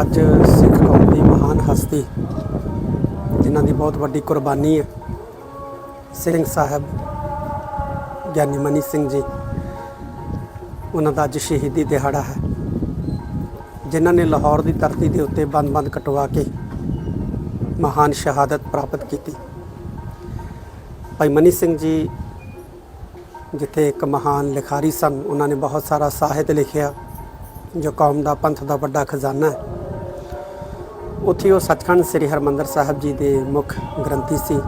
ਅੱਜ ਸਿੱਖ ਕੌਮ ਦੀ ਮਹਾਨ ਹਸਤੀ, ਜਿਨ੍ਹਾਂ ਦੀ ਬਹੁਤ ਵੱਡੀ ਕੁਰਬਾਨੀ ਹੈ, ਸਿੰਘ ਸਾਹਿਬ ਗਿਆਨੀ ਮਨੀ ਸਿੰਘ ਜੀ। ਉਹਨਾਂ ਦਾ ਅੱਜ ਸ਼ਹੀਦੀ ਦਿਹਾੜਾ ਹੈ, ਜਿਨ੍ਹਾਂ ਨੇ ਲਾਹੌਰ ਦੀ ਧਰਤੀ ਦੇ ਉੱਤੇ ਬੰਦ-ਬੰਦ ਕਟਵਾ ਕੇ ਮਹਾਨ ਸ਼ਹਾਦਤ ਪ੍ਰਾਪਤ ਕੀਤੀ। ਭਾਈ ਮਨੀ ਸਿੰਘ ਜੀ, ਜਿੱਥੇ ਇੱਕ ਮਹਾਨ ਲਿਖਾਰੀ ਸਨ, ਉਹਨਾਂ ਨੇ ਬਹੁਤ ਸਾਰਾ ਸਾਹਿਤ ਲਿਖਿਆ, ਜੋ ਕੌਮ ਦਾ ਪੰਥ ਦਾ ਵੱਡਾ ਖਜ਼ਾਨਾ ਹੈ। ਉੱਥੇ ਉਹ ਸੱਚਖੰਡ ਸ੍ਰੀ ਹਰਮੰਦਰ ਸਾਹਿਬ ਜੀ ਦੇ ਮੁੱਖ ਗ੍ਰੰਥੀ ਸੀ।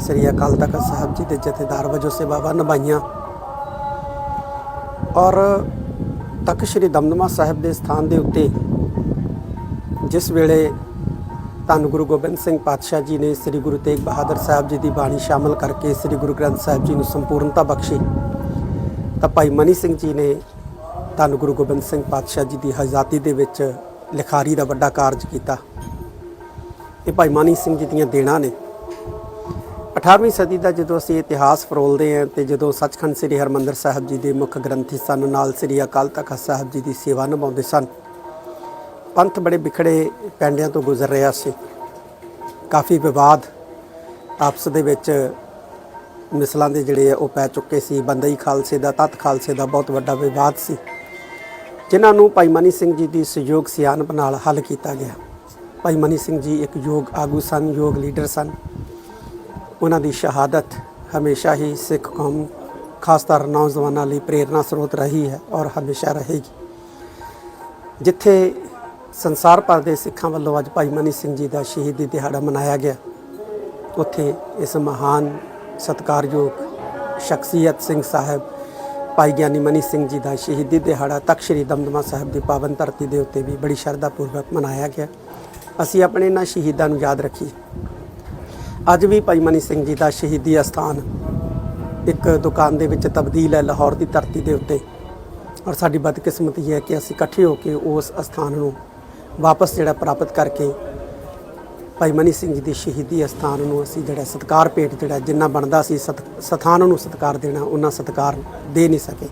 ਸ੍ਰੀ ਅਕਾਲ ਤਖਤ ਸਾਹਿਬ ਜੀ ਦੇ ਜਥੇਦਾਰ ਵਜੋਂ ਸੇਵਾਵਾਂ ਨਿਭਾਈਆਂ। ਔਰ ਤਖਤ ਸ੍ਰੀ ਦਮਦਮਾ ਸਾਹਿਬ ਦੇ ਸਥਾਨ ਦੇ ਉੱਤੇ ਜਿਸ ਵੇਲੇ ਧੰਨ ਗੁਰੂ ਗੋਬਿੰਦ ਸਿੰਘ ਪਾਤਸ਼ਾਹ ਜੀ ਨੇ ਸ੍ਰੀ ਗੁਰੂ ਤੇਗ ਬਹਾਦਰ ਸਾਹਿਬ ਜੀ ਦੀ ਬਾਣੀ ਸ਼ਾਮਲ ਕਰਕੇ ਸ੍ਰੀ ਗੁਰੂ ਗ੍ਰੰਥ ਸਾਹਿਬ ਜੀ ਨੂੰ ਸੰਪੂਰਨਤਾ ਬਖਸ਼ੀ, ਤਾਂ ਭਾਈ ਮਨੀ ਸਿੰਘ ਜੀ ਨੇ ਧੰਨ ਗੁਰੂ ਗੋਬਿੰਦ ਸਿੰਘ ਪਾਤਸ਼ਾਹ ਜੀ ਦੀ ਹਜ਼ਾਤੀ ਦੇ ਵਿੱਚ ਲਿਖਾਰੀ ਦਾ ਵੱਡਾ ਕਾਰਜ ਕੀਤਾ। ਇਹ ਭਾਈ ਮਾਨੀ ਸਿੰਘ ਜੀ ਦੀਆਂ ਦੇਣਾ ਨੇ। 18ਵੀਂ ਸਦੀ ਦਾ ਜਦੋਂ ਅਸੀਂ ਇਤਿਹਾਸ ਫਰੋਲਦੇ ਹਾਂ ਤੇ ਜਦੋਂ ਸੱਚਖੰਡ ਸ੍ਰੀ ਹਰਮੰਦਰ ਸਾਹਿਬ ਜੀ ਦੇ ਮੁੱਖ ਗ੍ਰੰਥੀ ਸਨ, ਨਾਲ ਸ੍ਰੀ ਅਕਾਲ ਤਖਤ ਸਾਹਿਬ ਜੀ ਦੀ ਸੇਵਾ ਨਿਭਾਉਂਦੇ ਸਨ, ਪੰਥ ਬੜੇ ਵਿਖੜੇ ਪੈਂਡਿਆਂ ਤੋਂ ਗੁਜ਼ਰ ਰਿਹਾ ਸੀ। ਕਾਫੀ ਵਿਵਾਦ ਆਪਸ ਦੇ ਵਿੱਚ ਮਿਸਲਾਂ ਦੇ ਜਿਹੜੇ ਉਹ ਪੈ ਚੁੱਕੇ ਸੀ। ਬੰਦਈ ਖਾਲਸੇ ਦਾ, ਤਤ ਖਾਲਸੇ ਦਾ ਬਹੁਤ ਵੱਡਾ ਵਿਵਾਦ ਸੀ। ਜਿਨ੍ਹਾਂ ਨੂੰ ਭਾਈ ਮਨੀ ਸਿੰਘ ਜੀ ਦੀ ਸਹਿਯੋਗ ਸਿਆਣਪ ਨਾਲ ਹੱਲ ਕੀਤਾ ਗਿਆ। ਭਾਈ ਮਨੀ ਸਿੰਘ ਜੀ ਇੱਕ ਯੋਗ ਆਗੂ ਸਨ, ਯੋਗ ਲੀਡਰ ਸਨ। ਉਹਨਾਂ ਦੀ ਸ਼ਹਾਦਤ ਹਮੇਸ਼ਾ ਹੀ ਸਿੱਖ ਕੌਮ, ਖਾਸ ਤੌਰ ਨੌਜਵਾਨਾਂ ਲਈ ਪ੍ਰੇਰਨਾ ਸਰੋਤ ਰਹੀ ਹੈ ਔਰ ਹਮੇਸ਼ਾ ਰਹੇਗੀ। ਜਿੱਥੇ ਸੰਸਾਰ ਭਰ ਦੇ ਸਿੱਖਾਂ ਵੱਲੋਂ ਅੱਜ ਭਾਈ ਮਨੀ ਸਿੰਘ ਜੀ ਦਾ ਸ਼ਹੀਦੀ ਦਿਹਾੜਾ ਮਨਾਇਆ ਗਿਆ, ਉੱਥੇ ਇਸ ਮਹਾਨ ਸਤਿਕਾਰਯੋਗ ਸ਼ਖਸੀਅਤ ਸਿੰਘ ਸਾਹਿਬ ਭਾਈ ਗਿਆਨੀ ਮਨੀ ਸਿੰਘ ਜੀ ਦਾ ਸ਼ਹੀਦੀ ਦਿਹਾੜਾ ਤਖਤ ਸ੍ਰੀ ਦਮਦਮਾ ਸਾਹਿਬ ਦੀ ਪਾਵਨ ਧਰਤੀ ਦੇ ਉੱਤੇ ਵੀ ਬੜੀ ਸ਼ਰਧਾ ਪੂਰਵਕ ਮਨਾਇਆ ਗਿਆ। ਅਸੀਂ ਆਪਣੇ ਇਹਨਾਂ ਸ਼ਹੀਦਾਂ ਨੂੰ ਯਾਦ ਰੱਖੀਏ। ਅੱਜ ਵੀ ਭਾਈ ਮਨੀ ਸਿੰਘ ਜੀ ਦਾ ਸ਼ਹੀਦੀ ਅਸਥਾਨ ਇੱਕ ਦੁਕਾਨ ਦੇ ਵਿੱਚ ਤਬਦੀਲ ਹੈ ਲਾਹੌਰ ਦੀ ਧਰਤੀ ਦੇ ਉੱਤੇ। ਔਰ ਸਾਡੀ ਬਦਕਿਸਮਤੀ ਹੈ ਕਿ ਅਸੀਂ ਇਕੱਠੇ ਹੋ ਕੇ ਉਸ ਅਸਥਾਨ ਨੂੰ ਵਾਪਸ ਜਿਹੜਾ ਪ੍ਰਾਪਤ ਕਰਕੇ ਭਾਈ ਮਨੀ ਸਿੰਘ ਜੀ ਦੀ ਸ਼ਹੀਦੀ ਅਸਥਾਨ ਨੂੰ ਅਸੀਂ ਜਿਹੜਾ ਸਤਕਾਰ ਭੇਟ ਜਿਹੜਾ ਜਿੰਨਾ ਬਣਦਾ ਸੀ ਸਤ- ਸਥਾਨ ਨੂੰ ਸਤਕਾਰ ਦੇਣਾ ਉਹਨਾਂ ਸਤਕਾਰ ਦੇ ਨਹੀਂ ਸਕੇ।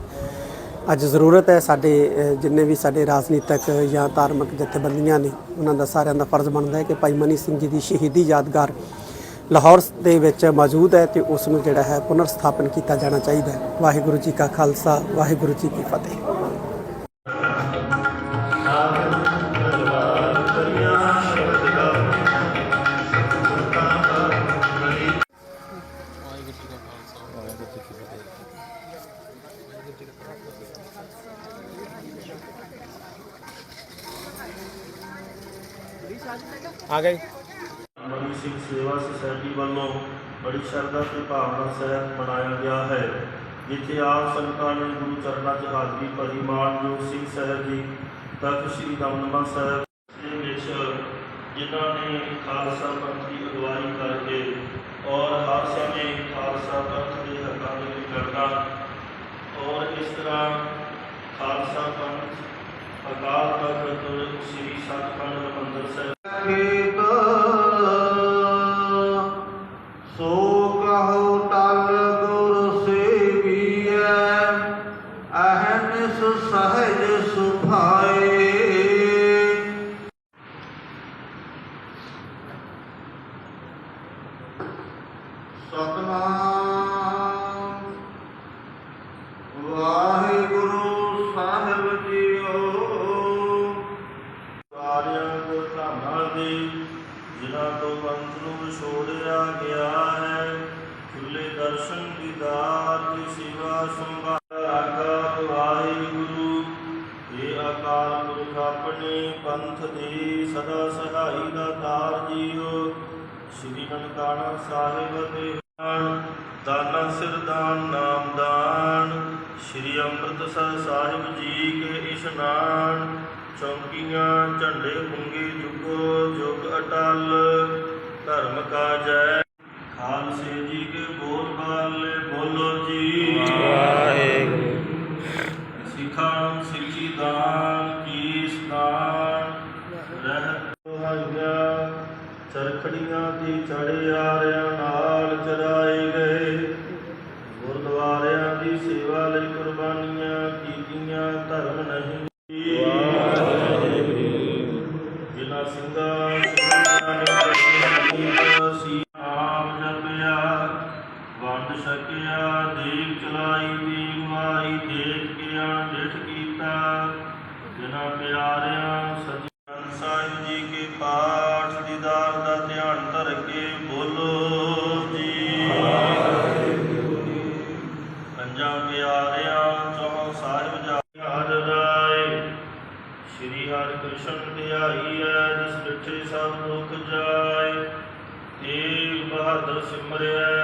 ਅੱਜ ਜ਼ਰੂਰਤ ਹੈ ਸਾਡੇ ਜਿੰਨੇ ਵੀ ਸਾਡੇ ਰਾਜਨੀਤਿਕ ਜਾਂ ਧਾਰਮਿਕ ਜਥੇਬੰਦੀਆਂ ਨੇ, ਉਹਨਾਂ ਦਾ ਸਾਰਿਆਂ ਦਾ ਫਰਜ਼ ਬਣਦਾ ਹੈ ਕਿ ਭਾਈ ਮਨੀ ਸਿੰਘ ਜੀ ਦੀ ਸ਼ਹੀਦੀ ਯਾਦਗਾਰ ਲਾਹੌਰ ਦੇ ਵਿੱਚ ਮੌਜੂਦ ਹੈ ਤੇ ਉਸ ਨੂੰ ਜਿਹੜਾ ਹੈ ਪੁਨਰ ਸਥਾਪਨ ਕੀਤਾ ਜਾਣਾ ਚਾਹੀਦਾ ਹੈ। ਵਾਹਿਗੁਰੂ ਜੀ ਕਾ ਖਾਲਸਾ, ਵਾਹਿਗੁਰੂ ਜੀ ਕੀ ਫਤਿਹ। ਆ ਗਏ ਮਨੀ ਸਿੰਘ ਸੇਵਾ ਸੁਸਾਇਟੀ ਵੱਲੋਂ ਬੜੀ ਸ਼ਰਧਾ ਤੇ ਭਾਵਨਾ ਸਹਿਤ ਮਨਾਇਆ ਗਿਆ ਹੈ ਜਿੱਥੇ ਆਪ ਸੰਗਤਾਂ ਨੇ ਗੁਰੂ ਚਰਨਾਂ 'ਚ ਹਾਜ਼ਰੀ ਭਰੀ ਮਾਨਯੋਗ ਸਿੰਘ ਸਾਹਿਬ ਜੀ ਤਖਤ ਸ੍ਰੀ ਦਮਦਮਾ ਸਾਹਿਬ ਦੇ ਵਿੱਚ ਜਿਨ੍ਹਾਂ ਨੇ ਖਾਲਸਾ ਪੰਥ ਦੀ ਅਗਵਾਈ ਕਰਕੇ ਔਰ ਹਰ ਸਮੇਂ ਖਾਲਸਾ ਪੰਥ ਦੇ ਹੱਕਾਂ ਦੇ ਲਈ ਲੜਨਾ ਔਰ ਇਸ ਤਰ੍ਹਾਂ ਖਾਲਸਾ ਪੰਥ ਅਕਾਲ ਤਖਤ ਅਹਨਿਸ ਸਹਜ ਸੁਭਾਏ ਸਤਨਾਮ ਵਾਹਿਗੁਰੂ ਸਾਹਿਬ ਜੀਓ ਸਾਰਿਆਂ ਦੇ ਧਾਮਾਂ ਦੇ ਜਿਨ੍ਹਾਂ ਤੋਂ ਪੰਥ ਨੂੰ ਵਿਛੋੜਿਆ ਗਿਆ ਹੈ ਖੁੱਲੇ ਦਰਸ਼ਨ ਦੀਦਾਰ ਦੀ ਸੇਵਾ ਸੰਭਾਲ ਆਪਣੇ ਪੰਥ ਦੀ ਸਦਾ ਸਹਾਈ ਦਾ ਤਾਰ ਜੀਓ। ਸ੍ਰੀ ਨਨਕਾਣਾ ਸਾਹਿਬ ਦੇ ਦਾਨਾ ਸਿਰਦਾਨ ਨਾਮਦਾਨ ਸ੍ਰੀ ਅੰਮ੍ਰਿਤਸਰ ਸਾਹਿਬ ਜੀ ਕੇ ਇਸ਼ਨਾਨ। ਚੌਂਕੀਆਂ, ਝੰਡੇ ਪੁੰਗੇ ਜੁਗੋ ਜੁਗ ਅਟਲ। ਧਰਮ ਕਾ ਜੈ। ਖਾਲਸੇ ਜੀ ਕੇ ਬੋਲ ਬਾਲੇ ਬੋਲੋ ਜੀ ਰੱਖੜੀਆਂ ਦੀ ਚੜਿਆਰਿਆਂ ਨਾਲ ਚਰਾਏ ਗਏ। ਗੁਰਦੁਆਰਿਆਂ ਦੀ ਸੇਵਾ ਲਈ ਕੁਰਬਾਨੀਆਂ ਕੀਤੀਆਂ, ਧਰਮ ਨਹੀਂ ਜਿਨ੍ਹਾਂ ਸਿੰਘਾਂ ਵੰਡ ਸਕਿਆ ਦੀਪ ਚਲਾਈ ਦੀਪ ਮਾਈ, ਦੇਖ ਕੇ ਅਣਡਿਠ ਕੀਤਾ। ਜਿਨ੍ਹਾਂ ਪਿਆਰਿਆਂ ਸੱਚ 是没得。